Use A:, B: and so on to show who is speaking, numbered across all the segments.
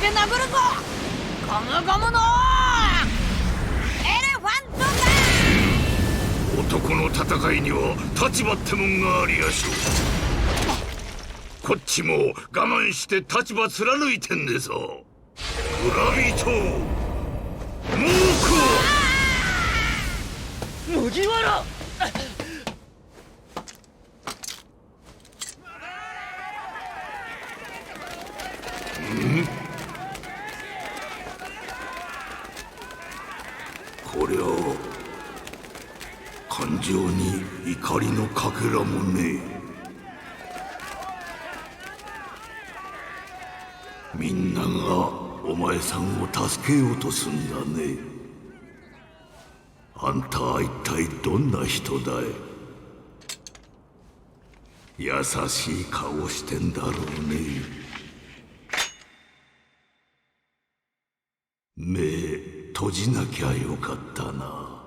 A: て殴るぞ。ゴムゴムのエレファント
B: 男の戦いには立場ってもんがありやしょう。こっちも我慢して立場貫いてんでさ村人。猛
C: 麦わら
B: 感情に怒りのかけらもねえ。みんながお前さんを助けようとすんだね。あんたは一体どんな人だい？優しい顔してんだろうね。目閉じなきゃよかったな。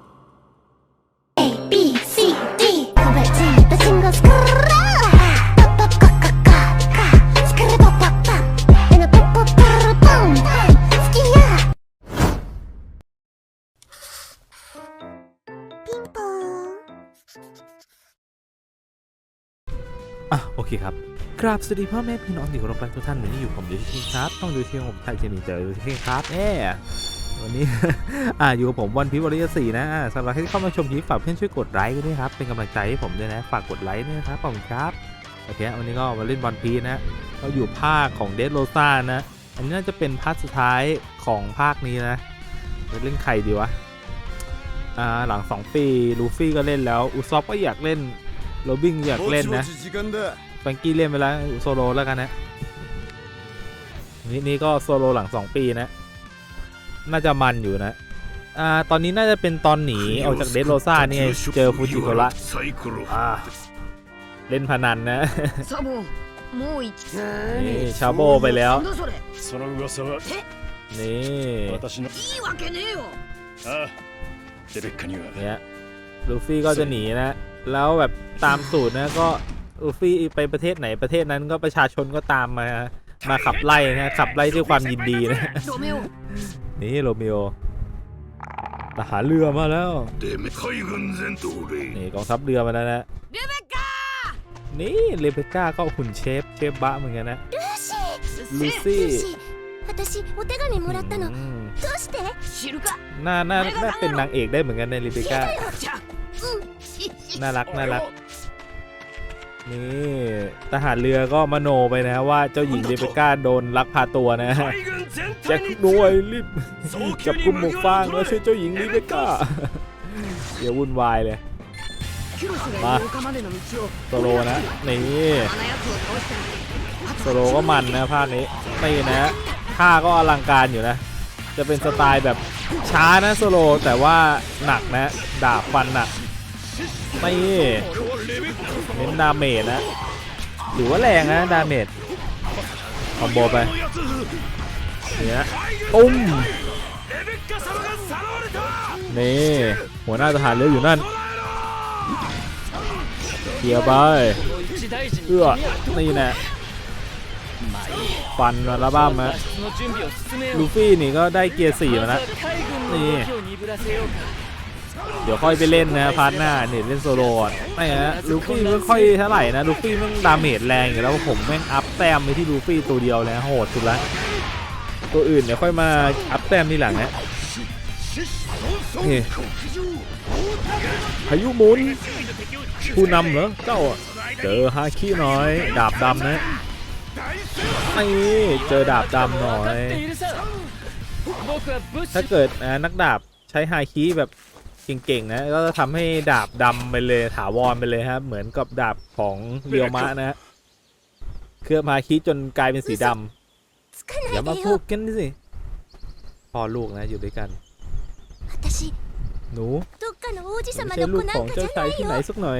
D: อะโอเคครับกราบสวัสดีพ่อแม่พี่น้องที่เคารพรักทุกท่านวันนี้อยู่ผมดูที่ครับ ต้องดูที่ผมไทยเจนีเจอดูที่ครับเอ๊วันนี้ อ่าอยู่กับผมวันพิวอริยสี่นะสำหรับใครที่เข้ามาชมคลิปฝากเพื่อนช่วยกดไลค์ด้วยนะครับ เป็นกำลังใจให้ผมด้วยนะ ฝากกดไลค์ด้วยนะครับขอบคุณครับโอเควันนี้ก็มาเล่นบอลพีนะเราอยู่ภาคของเด d โ o ซ่านะ อันนี้น่าจะเป็นภาคสุดท้ายของภาคนี้นะจะเล่นใครดีวะ หลังสองปีลูฟี่ก็เล่นแล้วอุซอปก็อยากเล่นโรบิงอยากเล่นนะแฟงกี้เล่นไปแล้วโซโลแล้วกันนะนี่นี่ก็โซโลหลังสองปีนะ น่าจะมันอยู่นะอ่าตอนนี้น่าจะเป็นตอนหนีออกจากเดสโรซ่านี่ยเจอฟูจิโคระอ่าเล่นพนันนะนี่ชาโบไปแล้วนี่ ลูฟี่ก็จะหนีนะ แล้วแบบตามสูตรนะก็ลูฟี่ไปประเทศไหนประเทศนั้นก็ประชาชนก็ตามมามาขับไล่นะขับไล่ด้วยความยินดีนะ นี่โรเมโอทหารเรือมาแล้วนี่กองทัพเรือมาแล้วนะนี่เรเบก้าก็หุ่นเชฟเชฟบะเหมือนกันนะลูซี่
E: 私お手紙もらったの
D: อืม
E: どうして
A: 知るか
D: หน้าหน้าหน้าเป็นนางเอกได้เหมือนกันในเรเบคก้า
A: じゃ
D: น่ารักน่ารัก นี่ทหารเรือก็มโนไปนะว่าเจ้าหญิงเรเบคก้าโดนลักพาตัวนะ
F: 海軍全
D: แจ็ค
F: 体に
D: หน่วยรีบ
F: 早
D: จับ
F: 急に
D: กุมหมวก
F: 麦
D: ฟาง
F: わ
D: แล้ว
F: ら
D: ช่วยเจ้าหญิงเรเบคก้าเดี๋ยววุ่นวายเลย
A: キュロス
D: まあ
A: が廊下までの道を
D: โซโลนะนี่
A: あのやつを倒して
D: โซโลก็มันนะภาคนี้ไม่นะ ท่าก็อลังการอยู่นะ จะเป็นสไตล์แบบช้านะ สโลแต่ว่าหนักนะ ดาบฟันหนักไม่เน้นดาเมจนะหรือว่าแรงนะดาเมจคอมโบไปเนี่ยตุ้มนี่หัวหน้าทหารเลี้ยวอยู่นั่นเกียร์ไปเอื้อนี่แนะ ฟันมาแล้วบ้ามะลูฟี่นี่ก็ได้เกียร์สี่มาแล้ว
C: นี่
D: เดี๋ยวค่อยไปเล่นนะพาร์ทหน้าเนี่ยเล่นโซโล่ไม่ฮะลูฟี่ไม่ค่อยเท่าไหร่นะลูฟี่มันดาเมจแรงอยู่แล้วผมแม่งอัพแต้มไปที่ลูฟี่ตัวเดียวแล้วโหดสุดละตัวอื่นเดี๋ยวค่อยมาอัพแต้มทีหลังนะพายุหมุนผู้นำเหรอเจ้าเจอฮาคิหน่อย ดาบดำนะ ไอ้เจอดาบดำหน่อย ถ้าเกิดนักดาบใช้ไฮคีแบบเก่งๆนะก็จะทำให้ดาบดำไปเลยถาวรไปเลยครับเหมือนกับดาบของเรียวมะนะเคลือบไฮคีจนกลายเป็นสีดำอย่ามาพูดกันสิพ่อลูกนะอยู่ด้วยกันหนูไม่ใช่ลูกของเจ้าชา
E: ย
D: ที่ไหนสักหน่อย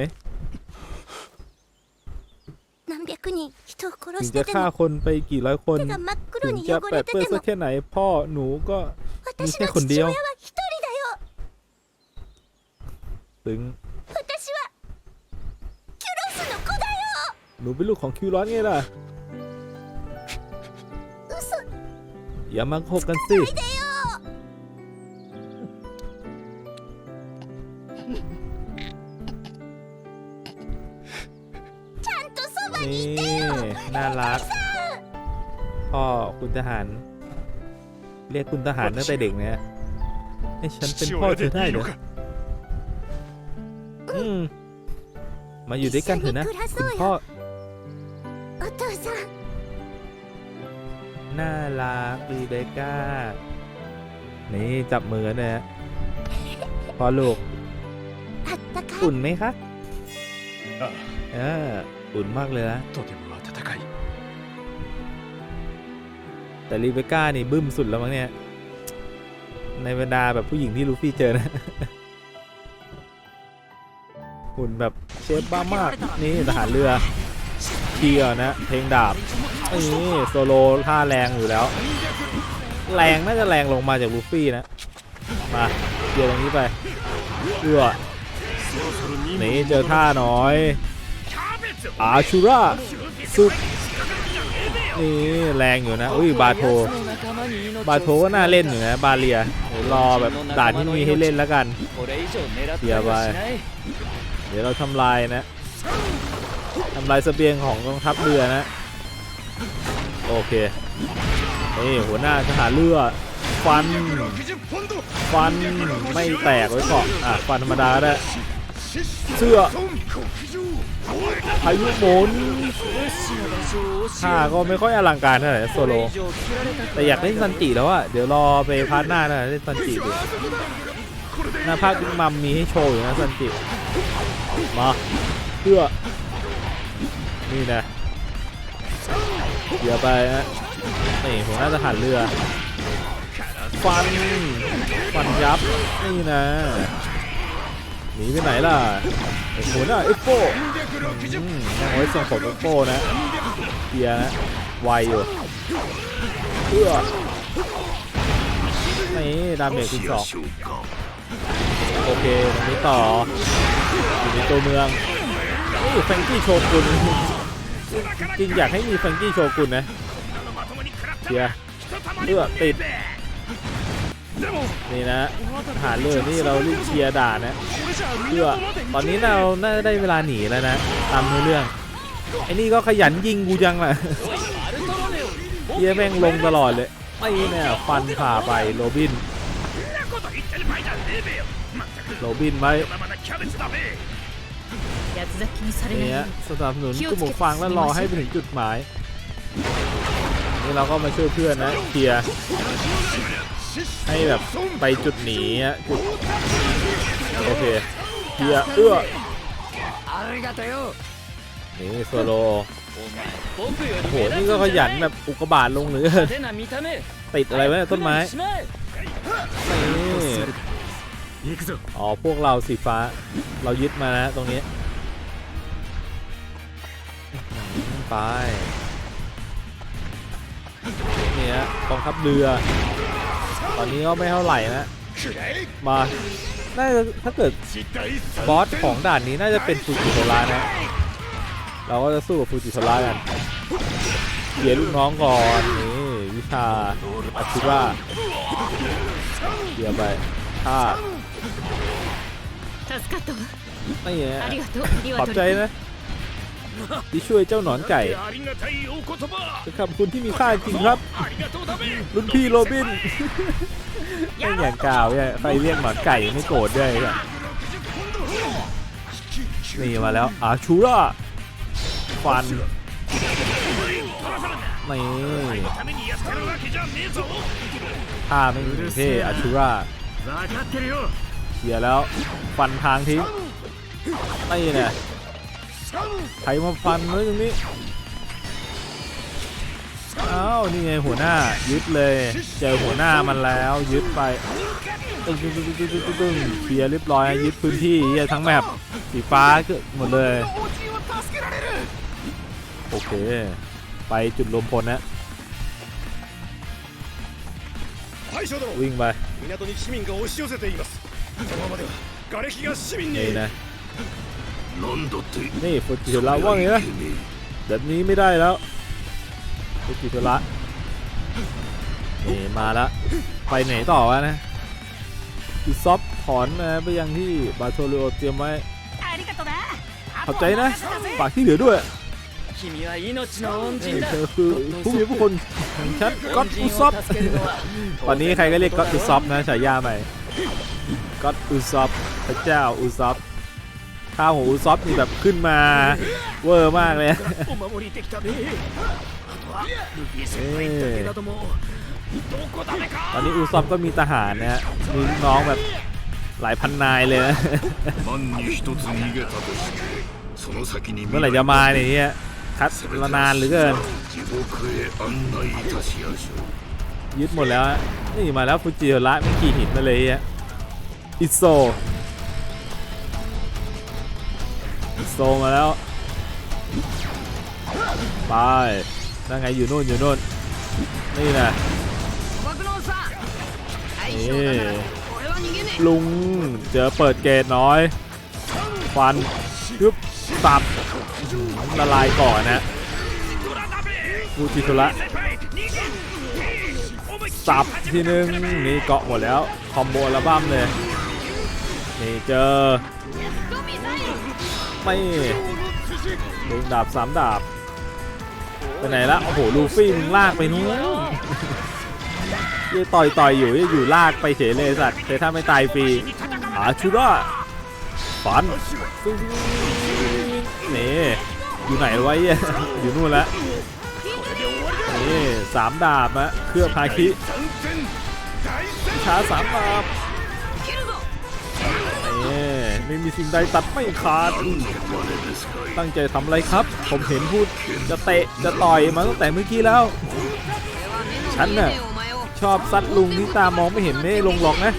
E: 何百人人を殺
D: ถึ
E: し
D: งจะ
E: てて
D: ฆ่า
E: も
D: คนไปกี่ร้อยคน
E: 手が真っ黒
D: ถึง
E: に
D: จะ
E: 汚
D: แป
E: れ
D: ด
E: て
D: เปื้อน
E: て
D: สัก
E: も
D: แค่ไหน พ่อหนูก็
E: 私
D: 見て
E: の
D: こんでよ
E: 父親は一人だよ
D: ถึง
E: 私はキュロスの子だよ
D: หนูเป็นลูกของคิวร้อนไงล่ะ
E: 嘘
D: อ อย่ามาโคบกันสิ
E: ち
D: พ่อคุณทหาร เรียกคุณทหารตั้งแต่เด็กเนี่ยให้ฉันเป็นพ่อเธอได้เหรออืมมาอยู่ด้วยกันเถอะนะคุณพ่อน่ารักรีเบก้า นี่จับมือนะฮะพอลูกอุ่นไหมคะอ่ออุ่นมากเลยนะ แต่รีเบคก้านี่บึ้มสุดแล้วมั้งเนี่ย ในบรรดาแบบผู้หญิงที่ลูฟี่เจอนะ หุ่นแบบเชฟบ้ามาก นี่ทหารเรือเทียร์นะ เพลงดาบนี่โซโลท่าแรงอยู่แล้ว แรงน่าจะแรงลงมาจากลูฟี่นะ มาเดียวตรงนี้ไปเอื้อนี่เจอท่าน้อยอาชูราซุป นี่แรงอยู่นะ อุ้ยบาโท บาโทก็น่าเล่นอยู่นะ บาเลียรอแบบด่านที่มีให้เล่นแล้วกัน
C: เสียไป
D: เดี๋ยวเราทำลายนะทำลายสเสบียงของกองทัพเรือนะ โอเค นี่หัวหน้าทหารเรือฟัน ฟันไม่แตกไว้ก่อนอะ ฟันธรรมดาก็ได้ เสื้อพายุหมุนท่าก็ไม่ค่อยอลังการเท่าไหร่โซโล แต่อยากเล่นซันจิแล้วอะเดี๋ยวรอไปพาร์ทหน้านะเล่นซันจิดูหน้าภาคมัมมีให้โชว์อยู่นะซันจิมาเพื่อนี่นะเดี๋ยวไปฮะนี่หัวหน้าทหารเรือฟันฟันยับนี่นะ หนีไปไหนล่ะโอ้โหน่ะเอฟโป้นั่งไว้ทรงผมเอฟโป้นะเกียนะไวอยู่เพื่อนี่ดาเมจคุณสองโอเคตรงนี้ต่ออยู่ในตัวเมืองนี่แฟงกี้โชกุนจริงอยากให้มีแฟงกี้โชกุนนะเชียเพื่อติด นี่นะหาเรือนี่เราเคลียร์ด่านะเพื่อตอนนี้เราน่าจะได้เวลาหนีแล้วนะตามเรื่องไอ้นี่ก็ขยันยิงกูจังแหละเฮียแม่งลงตลอดเลยไม่แน่ฟันขาไปโรบินโรบินไห
A: ม
D: เนี่ยสนับสนุนกูหมูฟังแล้วรอให้ไปถึงจุดหมายนี่เราก็มาช่วยเพื่อนนะเคลียร์ ให้แบบไปจุดหนีฮะโอเคเฮียเอื้อนี่โซโลโหนี่ก็ขยันแบบอุกบาทลงหนือติดอะไรไว้ต้นไม้อ๋อพวกเราสีฟ้าเรายึดมานะตรงนี้ไปเนี่ยกองทัพเรือ ตอนนี้ก็ไม่เท่าไหร่นะมาน่าจะถ้าเกิดบอสของด่านนี้น่าจะเป็นฟูจิโทระนะ เราก็จะสู้กับฟูจิโทระกันเขียนลูกน้องก่อนนี่วิชาอาชิระเดี๋ยวไปท่าไม่เนี่ยขอบใจนะ ที่ช่วยเจ้าหนอนไก่เป็นคำคุณที่มีค่าจริงครับ รุ่นพี่โรบินไม่อย่างกาวเนี่ยใครเรียกหนอนไก่ไม่โกรธด้วยนี่มาแล้วอาชูระฟันนี่ท่าไม่มีเท่อาชูระเสียแล้วฟันทางทิ้งไม่เนี่ย ใครมาฟันเลยตรงนี้อ้าวนี่ไงหัวหน้ายึดเลย เจอหัวหน้ามันแล้วยึดไปตึ้งตึ้งๆเคลียร์เรียบร้อยยึดพื้นที่ทั้งแมปสีฟ้าก็หมดเลยโอเค ไปจุดรวมพลนะวิ่งไปนี่นะ นี่ฟูจิโทระว่าไงนะแบบนี้ไม่ได้แล้วฟูจิโทระนี่มาละไปไหนต่อวะนะอิซอฟถอนนะไปยังที่บาโทโอเตรียมไว้ขอบใจนะฝากที่เหลือด้วยเธอคือผู้มีผู้คนฉันก็อตอุซอฟตอนนี้ใครก็เรียกก็อตอุซอฟนะฉายาใหม่ก็อตอุซอฟพระเจ้าอุซอฟ ข้าวของอุซอฟนี่แบบขึ้นมาเวอร์มากเลยตอนนี้อูซอฟก็มีทหารนะฮะมีน้องแบบหลายพันนายเลยนะเมื่อไหร่จะมาเนี่ยคัดละนานหรือเกินยึดหมดแล้วนี่มาแล้วฟูจิโอระไม่กี่หินมาเลยอะอิโซ โซมาแล้ว ไป นั่งไงอยู่นู่นอยู่นู่น นี่
A: แหะนี่
D: ลุง เจอเปิดเกตน้อย ฟันทึบตับละลายก่อนนะกูจีทุระตับทีนึงนี่เกาะหมดแล้ว คอมโบระบั้มเลย นี่เจอ ไม่หนึ่งดาบสามดาบไปไหนละโอ้โหลูฟี่มึงลากไปนู้นยี่ต่อยต่อยอยู่ยี่อยู่ลากไปเฉยเลยสัตว์แต่ถ้าไม่ตายฟรีอาชุดะาฟันนี่อยู่ไหนไว้อยู่นู่นและนี่สามดาบนะเพื่องพาคิช้าสามดาบ ไม่มีสิ่งใดตัดไม่ขาด ตั้งใจทำอะไรครับ ผมเห็นพูดจะเตะจะต่อยมาตั้งแต่เมื่อกี้แล้ว
A: ฉันน่ะ
D: ชอบซัดลุงที่ตามองไม่เห็นไม่ลงหรอกนะ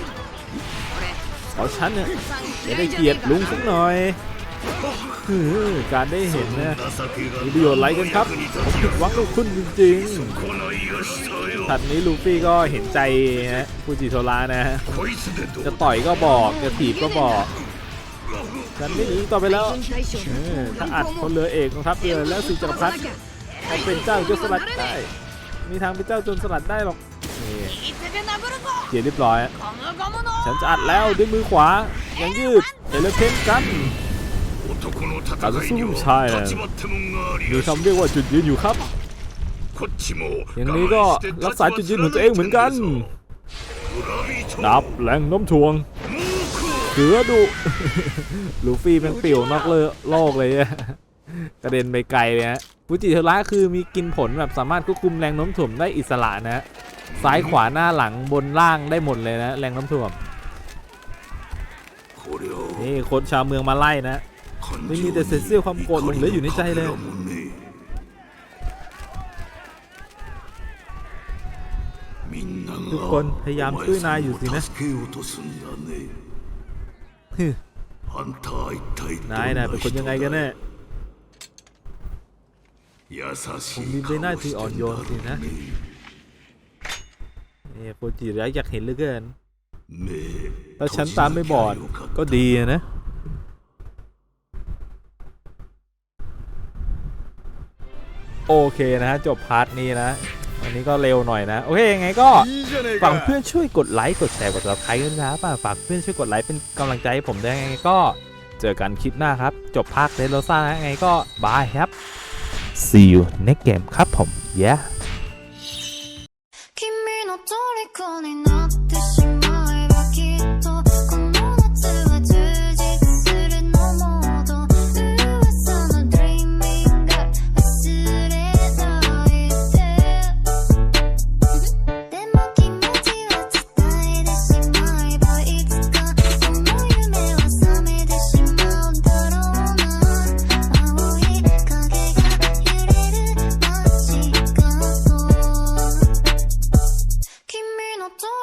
D: ขอฉันน่ะจะได้เกียดลุงสักหน่อยการได้เห็นนะมีประโยชน์ไรกันครับผมผิดหวังลูกคุณจริงๆถัดนี้ลูฟี่ก็เห็นใจนะฟูจิโทระนะ จะต่อยก็บอก จะถีบก็บอก ดันไม่หนีต่อไปแล้วถ้าอัดคนเรือเอกของทัพเรือและสีจักรพรรดิเขาเป็นเจ้าโจรสลัดได้ มีทางเป็นเจ้าโจรสลัดได้หรอกเจียนเรียบร้อย ฉันจะอัดแล้วด้วยมือขวา ยังยืดเอเลเพนกัน
B: การ
D: สู้ชายมีคำเรียกว่าจุดยืนอยู่ครับ อย่างนี้ก็รักษาจุดยืนของตัวเองเหมือนกัน ดับแรงน้มท่วง เสือดูลูฟี่เป็นปิวนอกเลโลกเลยกระเด็นไปไกลเลยฮะฟูจิเทระคือมีกินผลแบบสามารถควบคุมแรงโน้มถ่วงได้อิสระนะซ้ายขวาหน้าหลังบนล่างได้หมดเลยนะ แรงน้ำท่ว
B: ม
D: นี่คนชาวเมืองมาไล่นะไม่มีแต่เศษเสี้ยวความโกรธหลงเหลืออยู่ในใจเลยทุกคนพยายามช่วยนายอยู่สินะ นายนะเป็นคนยังไงกันแน่ผมมีใบหน้าที่อ่อนโยนสินะ
B: เนี่
D: ยโปรจิร้ายอยากเห็นเหลือเกินถ้าฉันตามไม่บอดก็ดีนะโอเคนะฮะจบพาร์ทนี้นะ อันนี้ก็เร็วหน่อยนะ โอเคยังไงก็ฝากเพื่อนช่วยกดไลค์กดแชร์กดซับสไคร์ด้วยนะครัฝากเพื่อนช่วยกดไลค์เป็นกำลังใจให้ผมได้ยังไงก็เจอกันคลิปหน้าครับ จบภาคเดนโลซ่านะยังไงก็บายครับ see you next game ครับผม yeah